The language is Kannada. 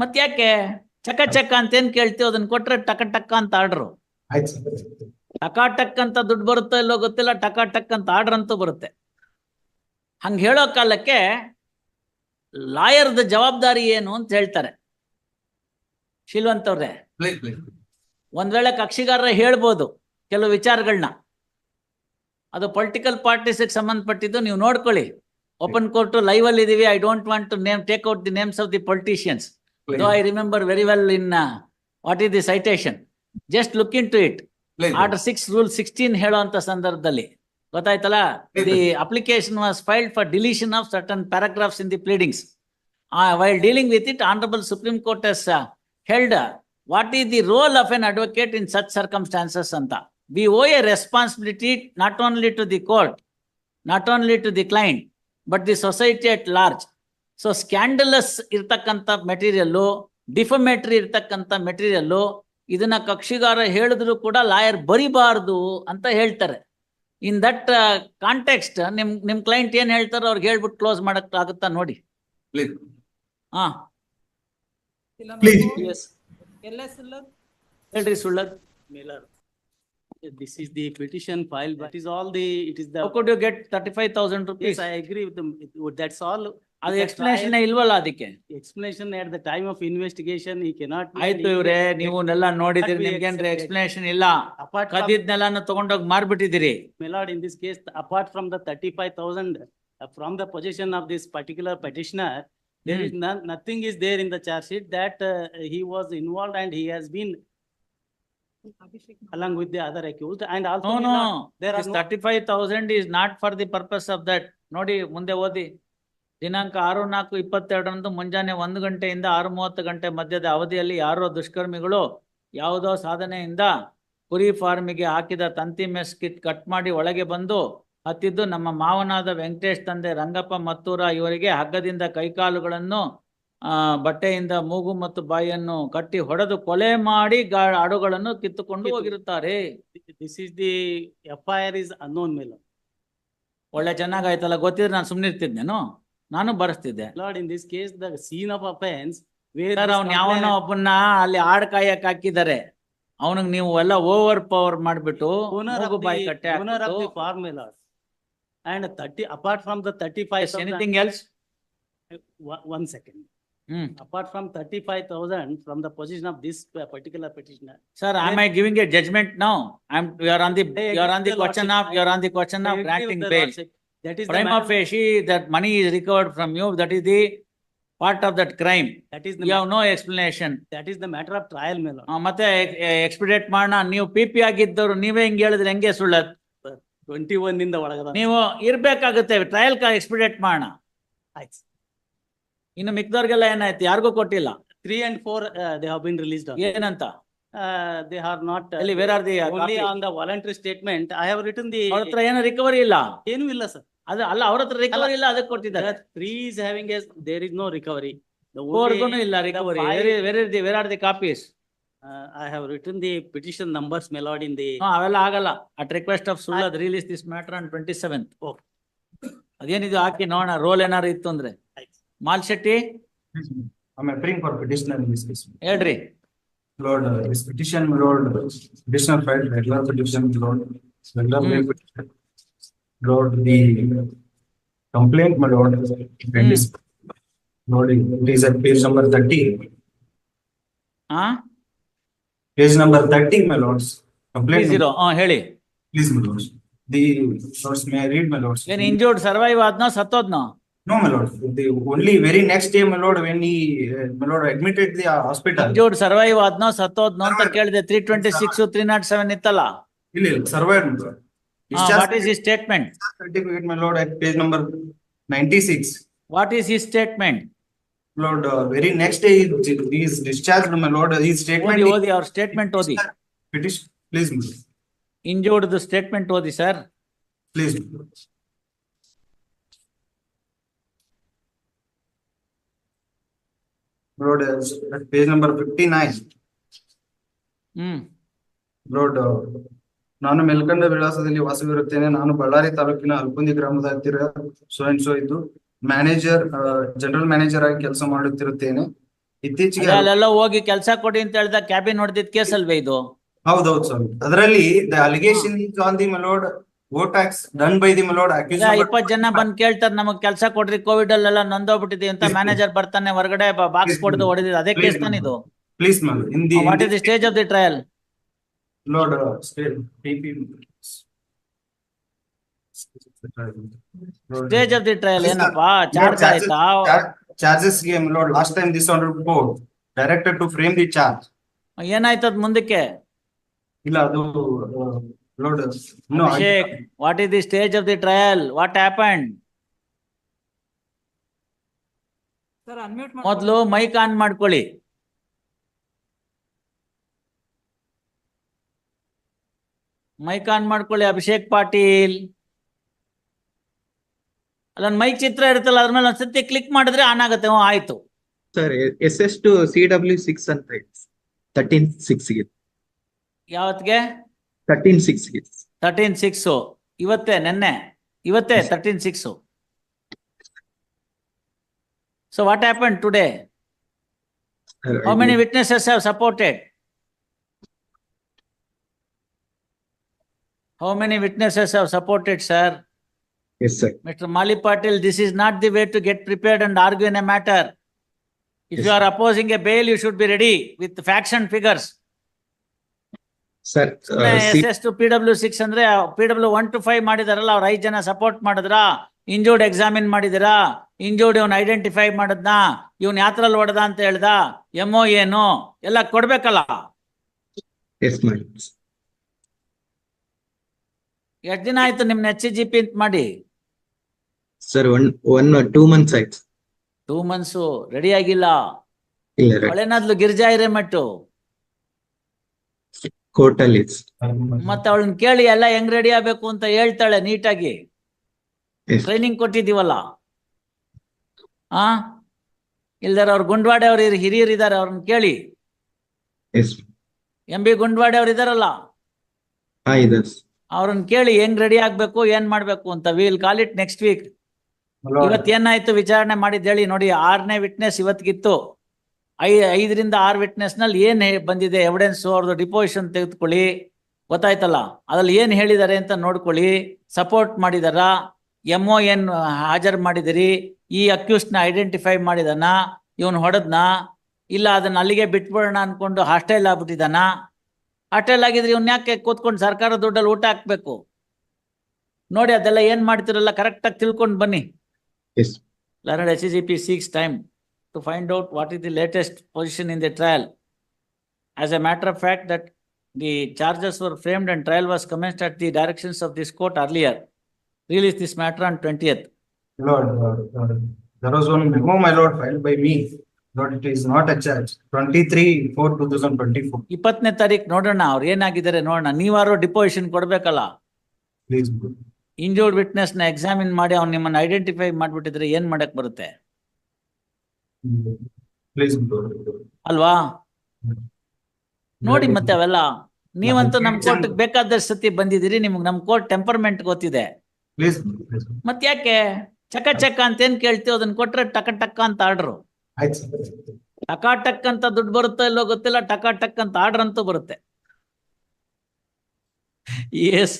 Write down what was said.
ಮತ್ ಯಾಕೆ ಚಕ ಚಕ ಅಂತ ಏನ್ ಕೇಳ್ತೀವಿ ಅದನ್ನ ಕೊಟ್ರೆ ಟಕ ಟಕ ಅಂತ ಆರ್ಡ್ರು ಟಕ ಟಕ್ ಅಂತ ದುಡ್ಡು ಬರುತ್ತೋ ಇಲ್ಲೋ ಗೊತ್ತಿಲ್ಲ ಟಕ ಟಕ್ ಅಂತ ಆರ್ಡರ್ ಅಂತೂ ಬರುತ್ತೆ. ಹಂಗ ಹೇಳೋ ಕಾಲಕ್ಕೆ ಲಾಯರ್ದ ಜವಾಬ್ದಾರಿ ಏನು ಅಂತ ಹೇಳ್ತಾರೆ. ಶಿಲ್ವಂತ್ ಅವ್ರೆ. Please please. ಒಂದ್ ವೇಳೆ ಕಕ್ಷಿಗಾರರ ಹೇಳ್ಬೋದು ಕೆಲವು ವಿಚಾರಗಳನ್ನ ಅದು ಪೊಲಿಟಿಕಲ್ ಪಾರ್ಟೀಸ್ಗೆ ಸಂಬಂಧಪಟ್ಟಿದ್ದು ನೀವು ನೋಡ್ಕೊಳ್ಳಿ. ಓಪನ್ ಕೋರ್ಟ್ ಲೈವ್ ಅಲ್ಲಿ ಇದೀವಿ I don't want to name take out the names of the politicians though I remember very well in what is the citation just look into it order six rule sixteen ಹೇಳುವಂತ ಸಂದರ್ಭದಲ್ಲಿ. ಗೊತ್ತಾಯ್ತಲ್ಲ? The application was filed for deletion of certain paragraphs in the pleadings while dealing with it honourable Supreme Court as held what is the role of an advocate in such circumstances ಅಂತ we owe a responsibility not only to the court not only to the client but the society at large so scandalous ಇರ್ತಕ್ಕಂಥ ಮೆಟೀರಿಯಲ್ಲು ಡಿಫಮೇಟ್ರಿ ಇರ್ತಕ್ಕಂಥ ಮೆಟೀರಿಯಲ್ಲು ಇದನ್ನ ಕಕ್ಷಿಗಾರ ಹೇಳಿದ್ರು ಕೂಡ ಲಾಯರ್ ಬರಿಬಾರ್ದು ಅಂತ ಹೇಳ್ತಾರೆ. ಇನ್ ದಟ್ ಕಾಂಟೆಕ್ಸ್ಟ್ ನಿಮ್ ನಿಮ್ ಕ್ಲೈಂಟ್ ಏನ್ ಹೇಳ್ತಾರೋ ಅವ್ರಿಗೆ ಹೇಳ್ಬಿಟ್ಟು ಕ್ಲೋಸ್ ಮಾಡಕ್ ಆಗುತ್ತಾ ನೋಡಿ. ಹಾ. ಹೇಳ್ರಿ ಸುಳ್ಳದ್. Miller. This is the petition filed, but it is all the, it is the. How could you get thirty five thousand rupees? yes, I agree with them, It- that's all. ಅದು The ಎಕ್ಸ್ಪ್ಲನೇಷನ್ trial- ಇಲ್ವಲ್ಲ ಅದಕ್ಕೆ Explanation at the time of investigation, he cannot. ಆಯ್ತು ಇವ್ರೆ. ನೀವುನೆಲ್ಲ ನೋಡಿದಿರಿ That we ನಿಮ್ಗೇನ್ರಿ accepted. ಎಕ್ಸ್ಪ್ಲನೇಷನ್ ಇಲ್ಲ Apart from, ಕದಿದ್ನೆಲ್ಲಾನು ತಗೊಂಡೋಗಿ ಮಾರ್ಬಿಟ್ಟಿದಿರಿ my lord, in this case, apart from the thirty-five thousand, uh, from the possession of this particular petitioner, there Hmm. is none, nothing is there in the charge sheet that uh, he was involved and he has been along with the other accused and also. No, no, There are no. Thirty five thousand is not for the purpose of that ನೋಡಿ ಮುಂದೆ ಓದಿ ದಿನಾಂಕ ಆರು ನಾಲ್ಕು ಇಪ್ಪತ್ತೆರಡರಂದು ಮುಂಜಾನೆ ಒಂದು ಗಂಟೆಯಿಂದ ಆರು ಮೂವತ್ತು ಗಂಟೆ ಮಧ್ಯದ ಅವಧಿಯಲ್ಲಿ ಯಾರೋ ದುಷ್ಕರ್ಮಿಗಳು ಯಾವುದೋ ಸಾಧನೆಯಿಂದ ಕುರಿ ಫಾರ್ಮಿಗೆ ಹಾಕಿದ ತಂತಿ ಮೆಸ್ ಕಿಟ್ ಕಟ್ ಮಾಡಿ ಒಳಗೆ ಬಂದು ಹತ್ತಿದ್ದು ನಮ್ಮ ಮಾವನಾದ ವೆಂಕಟೇಶ್ ತಂದೆ ರಂಗಪ್ಪ ಮತ್ತೂರ ಇವರಿಗೆ ಹಗ್ಗದಿಂದ ಕೈಕಾಲುಗಳನ್ನು ಆ ಬಟ್ಟೆಯಿಂದ ಮೂಗು ಮತ್ತು ಬಾಯಿಯನ್ನು ಕಟ್ಟಿ ಹೊಡೆದು ಕೊಲೆ ಮಾಡಿ ಹಾಡುಗಳನ್ನು ಕಿತ್ತುಕೊಂಡು ಹೋಗಿರುತ್ತಾರೆ. This is the F I R is unknown mill. ಒಳ್ಳೆ ಚೆನ್ನಾಗಾಯ್ತಲ್ಲ ಗೊತ್ತಿದ್ರೆ ನಾನು ಸುಮ್ಮನೆ ಇರ್ತಿದ್ದೆ ನಾನು ಬರೆಸ್ತಿದ್ದೆ. ಲಾರ್ಡ್ ಇನ್ ದಿಸ್ ಕೇಸ್ ದಾಗ ಸೀನ್ ಆಫ್ ಅಫೆನ್ಸ್ ವೇರ್ ಅವ್ನ ಯಾವನ ಒಬ್ಬನ್ನ ಅಲ್ಲಿ ಹಾಡ್ ಕಾಯಕ್ ಹಾಕಿದ್ದಾರೆ. ಅವನಿಗೆ ನೀವು ಎಲ್ಲ ಓವರ್ ಪವರ್ ಮಾಡ್ಬಿಟ್ಟು ಬಾಯಿ formulas and thirty apart from the thirty five anything else one second hmm Apart from thirty-five thousand from the position of this uh, particular petitioner. Sir, am I giving a judgment now? I'm, you are on the, you are on the question of you are on the question I of granting bail. That is the Prima of matter, money is recovered from you that is the part of that crime that is the, you matter. have no explanation that is the matter of trial, my lord. ಆ, ಮತ್ತೆ ಎಕ್ಸ್ಪಿಡೇಟ್ ಮಾಡೋಣ ನೀವು ಪಿ ಪಿ ಆಗಿದ್ದವ್ರು ನೀವೇ ಹಿಂಗ್ ಹೇಳಿದ್ರೆ ಹೆಂಗೆ ಸುಳ್ಳದ್ Twenty-one ಇಂದ ಒಳಗದ. ನೀವು ಇರ್ಬೇಕಾಗುತ್ತೆ ಟ್ರಯಲ್ ಎಕ್ಸ್ಪಿಡೇಟ್ ಮಾಡೋಣ ಆಯ್ತು. ಇನ್ನ ಇನ್ನು ಮಿಕ್ದವ್ರಿಗೆಲ್ಲ ಏನಾಯ್ತು? ಯಾರಿಗೂ ಕೊಟ್ಟಿಲ್ಲ. Three and four they have been released ಏನಂತ? ದೇ ಆರ್ ನಾಟ್ ಅಲ್ಲಿ where are the only on the voluntary statement I have written the ಅವರತ್ರ ಏನ ರಿಕವರಿ ಇಲ್ಲ? ಏನೂ ಇಲ್ಲ ಸರ್ ಅದು ಅಲ್ಲ ಅವರ ಹತ್ರ ರಿಕವರಿ ಇಲ್ಲ ಅದಕ್ಕೆ ಕೊಟ್ಟಿದ್ದಾರೆ. Three is having as there is no recovery four ಗುನು ಇಲ್ಲ recovery where are the where are the copies I have written the petition numbers my lord in the ಅವೆಲ್ಲ ಆಗಲ್ಲ. At request of ಸುಳ್ಳದ release this matter on twenty seventh okay ಅದೇನಿದು ಆಕಿ ನೋಡೋಣ ರೋಲ್ ಏನಾರು ಇತ್ತು ಅಂದ್ರೆ ಆಯ್ತು. Mal Shetty I'm appearing for petitioner in this case. ಹೇಳ್ರಿ Lord, uh, this petition, my Lord, petitioner filed regular petition, my Lord, regular Hmm. bail petition. Lord, the complaint, my Lord, and this. Lord, it is at page number thirty, ಹಾ page number thirty, my lords. Complaint, zero ಹಾ ಹೇಳಿ please, my lords. The, lords, may I read, my lords? ಏನ್ ಇಂಜೂರ್ಡ್ ಸರ್ವೈವ್ ಆದ್ನೋ ಸತ್ತೋದ್ನೋ No, my lord, the only very next day, my lord, when he, uh, my lord, admitted the uh, hospital. Injured, survive ಆದ್ನೋ ಸತ್ತೋದ್ನೋ ಅಂತ ಕೇಳಿದೆ three twenty six three not seven ಇತ್ತಲ್ಲ ಇಲ್ಲ ಇಲ್ಲ lord. ವಾಟ್ ಈಸ್ ಈ statement certificate, my lord, at page number ninety-six. What is statement statement Lord, uh, very next day, he he is discharged, my lord, his statement. ಓದಿ ಓದಿ ಅವ್ರ ಸ್ಟೇಟ್ಮೆಂಟ್ ಓದಿ Petition, please, my lord. Injured statement ಓದಿ sir please. my lord. Lord, uh, at page number fifty-nine, ಹ್ಮ್. Uh, ನಾನು ಮೆಲ್ಕಂಡ ವಿಳಾಸದಲ್ಲಿ ವಾಸವಿರುತ್ತೇನೆ. ನಾನು ಬಳ್ಳಾರಿ ತಾಲೂಕಿನ ಅಲ್ಕುಂದಿ ಗ್ರಾಮದ ಹತ್ತಿರ ಸೋ ಅಂಡ್ ಸೋ ಇದ್ದು ಮ್ಯಾನೇಜರ್ ಜನರಲ್ ಮ್ಯಾನೇಜರ್ ಆಗಿ ಕೆಲಸ ಮಾಡುತ್ತಿರುತ್ತೇನೆ. ಇತ್ತೀಚೆಗೆ ಅಲ್ಲೆಲ್ಲ ಹೋಗಿ ಕೆಲಸ ಕೊಡಿ ಅಂತ ಹೇಳಿದ ಕ್ಯಾಬಿನ್ ಹೊಡೆದಿದ್ ಕೇಸ್ ಅಲ್ವೇ ಇದು? ಹೌದೌದು ಸ್ವಾಮಿ. ಅದರಲ್ಲಿ the allegation on the my lord vote done by the my lord ಈಗ ಇಪ್ಪತ್ ಜನ ಬಂದ್ ಕೇಳ್ತಾರೆ ನಮಗ್ ಕೆಲಸ ಕೊಡ್ರಿ ಕೋವಿಡ್ ಅಲ್ಲೆಲ್ಲ ನೊಂದೋಗ್ಬಿಟ್ಟಿದೆ ಅಂತ ಮ್ಯಾನೇಜರ್ ಬರ್ತಾನೆ ಹೊರಗಡೆ ಬಾಕ್ಸ್ ಕೊಡ್ದು ಹೊಡೆದಿದೆ ಅದೇ ಕೇಸ್ ತಾನೆ ಇದು? Please ma'am in the what is the stage of the trial lord stage of the trial ಏನಪ್ಪಾ? ಚಾರ್ಜ್ ಆಯ್ತಾ? ಚಾರ್ಜಸ್ಗೆ lord last time this on board directed to frame the charge ಏನಾಯ್ತದ ಮುಂದಕ್ಕೆ? ಇಲ್ಲ ಅದು lord no Abhishek what is the stage of the trial what happened sir unmute ಮೊದ್ಲು ಮೈಕ್ ಆನ್ ಮಾಡ್ಕೊಳ್ಳಿ. ಮೈಕ್ ಆನ್ ಮಾಡ್ಕೊಳ್ಳಿ ಅಭಿಷೇಕ್ ಪಾಟೀಲ್ ಅಲ್ಲೊಂದು ಮೈಕ್ ಚಿತ್ರ ಇರುತ್ತಲ್ಲ ಅದ್ರ ಮೇಲೆ ಒಂದ್ಸತಿ ಕ್ಲಿಕ್ ಮಾಡಿದ್ರೆ ಆನ್ ಆಗುತ್ತೆ ಆಯ್ತು. Sir S S two C W six ಅಂತ ಇದೆ. ತರ್ಟೀನ್ ಸಿಕ್ಸ್ ಯಾವತ್ಗೆ? ತರ್ಟೀನ್ ಸಿಕ್ಸ್ಗೆ ತರ್ಟೀನ್ ಸಿಕ್ಸ್ ಇವತ್ತೇ ನೆನ್ನೆ ಇವತ್ತೇ thirteen six so what happen today how many witnesses have supported how many witnesses have supported sir yes sir Mr. Mali Patil, this is not the way to get prepared and argue in a matter. If Yes, you are sir. opposing a bail, you should be ready with facts and figures. Sir yes yes to P W six ಅಂದ್ರೆ P W one two five ಮಾಡಿದಾರಲ್ಲ ಅವ್ರ ಐದು ಜನ ಸಪೋರ್ಟ್ ಮಾಡಿದ್ರಾ? ಇಂಜೂರ್ಡ್ ಎಕ್ಸಾಮಿನ್ ಮಾಡಿದಿರಾ? ಇಂಜೂರ್ಡ್ ಇವ್ನ ಐಡೆಂಟಿಫೈ ಮಾಡದ್ನ? ಇವನ್ ಯಾತ್ರಲ್ಲಿ ಹೊಡೆದ ಅಂತ ಹೇಳ್ದ? ಎಂಒ ಏನು ಎಲ್ಲ ಕೊಡ್ಬೇಕಲ್ಲ? ಎಷ್ಟ್ ದಿನ ಆಯ್ತು ನಿಮ್ನ ಎಚ್ ಜಿ ಪಿ ಅಂತ ಮಾಡಿ? Sir one one two months ಆಯ್ತು. ಟೂ ಮಂತ್ಸ್ ರೆಡಿ ಆಗಿಲ್ಲ. ಇಲ್ಲ ಗಿರ್ಜಾ ಹಿರೇಮಠು. ಕೋರ್ಟ್ ಅಲ್ಲಿ ಮತ್ತೆ ಅವಳನ್ನ ಕೇಳಿ ಎಲ್ಲ ಹೆಂಗ್ ರೆಡಿ ಆಗ್ಬೇಕು ಅಂತ ಹೇಳ್ತಾಳೆ ನೀಟಾಗಿ. ಟ್ರೈನಿಂಗ್ ಕೊಟ್ಟಿದೀವಲ್ಲ ಆ? ಇಲ್ದಾರ ಅವ್ರ ಗುಂಡ್ವಾಡೆ ಅವ್ರ ಹಿರಿಯರ್ ಇದಾರೆ ಅವ್ರನ್ನ ಕೇಳಿ. ಎಂ ಬಿ ಗುಂಡ್ವಾಡೆ ಅವ್ರ ಇದಾರಲ್ಲ. ಇದೆ. ಅವ್ರನ್ನ ಕೇಳಿ ಹೆಂಗ್ ರೆಡಿ ಆಗ್ಬೇಕು ಏನ್ ಮಾಡ್ಬೇಕು ಅಂತ. Will call it next week ಇವತ್ ಏನಾಯ್ತು ವಿಚಾರಣೆ ಮಾಡಿದ್ ಹೇಳಿ ನೋಡಿ. ಆರನೇ ವಿಟ್ನೆಸ್ ಇವತ್ತಿಗಿತ್ತು ಐ ಐದರಿಂದ ಆರು ವಿಟ್ನೆಸ್ನಲ್ಲಿ ಏನು ಬಂದಿದೆ ಎವಿಡೆನ್ಸ್ ಅವ್ರದ್ದು ಡಿಪೋಸಿಷನ್ ತೆಗೆದುಕೊಳ್ಳಿ ಗೊತ್ತಾಯ್ತಲ್ಲ? ಅದ್ರಲ್ಲಿ ಏನು ಹೇಳಿದ್ದಾರೆ ಅಂತ ನೋಡ್ಕೊಳ್ಳಿ. ಸಪೋರ್ಟ್ ಮಾಡಿದಾರ ಎಂ ಒ ಎನ್ ಹಾಜರ್ ಮಾಡಿದಿರಿ ಈ ಅಕ್ಯೂಸ್ನ ಐಡೆಂಟಿಫೈ ಮಾಡಿದಾನ ಇವನು ಹೊಡೆದ್ನ ಇಲ್ಲ ಅದನ್ನ ಅಲ್ಲಿಗೆ ಬಿಟ್ಬಿಡೋಣ ಅನ್ಕೊಂಡು ಹಾಸ್ಟೆಲ್ ಆಗ್ಬಿಟ್ಟಿದ್ದಾನ ಹಾಸ್ಟೆಲ್ ಆಗಿದ್ರೆ ಇವನ್ ಯಾಕೆ ಕೂತ್ಕೊಂಡು ಸರ್ಕಾರ ದುಡ್ಡಲ್ಲಿ ಊಟ ಹಾಕ್ಬೇಕು? ನೋಡಿ ಅದೆಲ್ಲ ಏನ್ ಮಾಡ್ತಿರಲ್ಲ ಕರೆಕ್ಟ್ ಆಗಿ ತಿಳ್ಕೊಂಡು ಬನ್ನಿ. S C P six time. To find out what is the latest position in the trial. As a matter of fact, that the charges were framed and trial was commenced at the directions of this court earlier. Release this matter on twentieth. Lord, Lord, Lord, there was one memo, my lord, filed by me. Lord, it is not a charge. Twenty-three, four, two thousand twenty-four. ಇಪ್ಪತ್ತನೇ ತಾರೀಕು ನೋಡೋಣ ಅವ್ರು ಏನಾಗಿದ್ದಾರೆ ನೋಡೋಣ ನೀವಾರು ಡಿಪೋಸಿಷನ್ ಕೊಡ್ಬೇಕಲ್ಲ Please, ಇಂಜೂರ್ಡ್ ವಿಟ್ನೆಸ್ನ ಎಕ್ಸಾಮಿನ್ ಮಾಡಿ ಅವ್ನು ನಿಮ್ಮನ್ನ ಐಡೆಂಟಿಫೈ ಮಾಡ್ಬಿಟ್ಟಿದ್ರೆ ಏನ್ ಮಾಡಕ್ ಬರುತ್ತೆ. ಅಲ್ವಾ? ನೋಡಿ ಮತ್ತೆ ಅವೆಲ್ಲ. ನೀವಂತೂ ನಮ್ ಕೋರ್ಟ್ ಬೇಕಾದಷ್ಟು ಸತಿ ಬಂದಿದ್ದೀರಿ ನಿಮ್ಗೆ ನಮ್ ಕೋರ್ಟ್ ಟೆಂಪರ್ಮೆಂಟ್ ಗೊತ್ತಿದೆ. ಮತ್ ಯಾಕೆ? ಚಕ ಚಕ ಅಂತ ಏನ್ ಕೇಳ್ತೀವಿ ಅದನ್ನ ಕೊಟ್ರೆ ಟಕ ಟಕ್ಕ ಅಂತ ಆರ್ಡ್ರು ಟಕ ಟಕ್ ಅಂತ ದುಡ್ಡು ಬರುತ್ತೋ ಇಲ್ಲೋ ಗೊತ್ತಿಲ್ಲ ಟಕ ಟಕ್ ಅಂತ ಆರ್ಡರ್ ಅಂತೂ ಬರುತ್ತೆ. ಎಸ್